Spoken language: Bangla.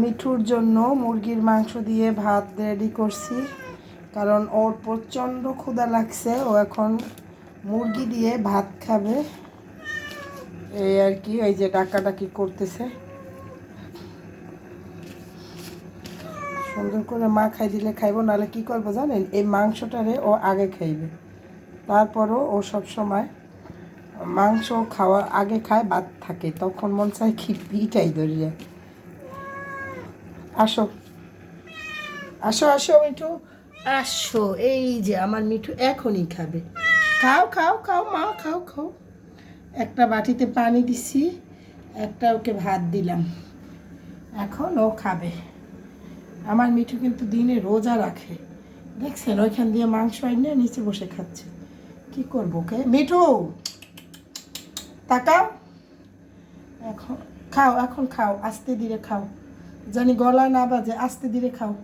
মিঠুর জন্য মুরগির মাংস দিয়ে ভাত রেডি করছি। কারণ ওর প্রচণ্ড ক্ষুধা লাগছে, ও এখন মুরগি দিয়ে ভাত খাবে। এই আর কি, এই যে ডাকাডাকি করতেছে। সুন্দর করে মা খাই দিলে খাইবো, নাহলে কি করব জানেন? এই মাংসটারে ও আগে খাইবে। তারপরও ও সব সময় মাংস খাওয়ার আগে খায়, ভাত থাকে। তখন মন চায় কি পিটাই ধরিয়ে। আসো। আসো আসো মিঠু। আসো এই যে আমার মিঠু এখনই খাবে। খাও খাও খাও মা খাও খাও। একটা বাটিতে পানি দিছি একটা ওকে ভাত দিলাম। এখন ও খাবে। আমার মিঠু কিন্তু দিনে রোজা রাখে। দেখছেন ওইখান দিয়ে মাংস এনে নিচে বসে খাচ্ছে। কি করব ওকে? মিঠু তাকাও। এখন খাও এখন খাও আস্তে ধীরে খাও। জানি গলা না বাজে আস্তে ধীরে খাও।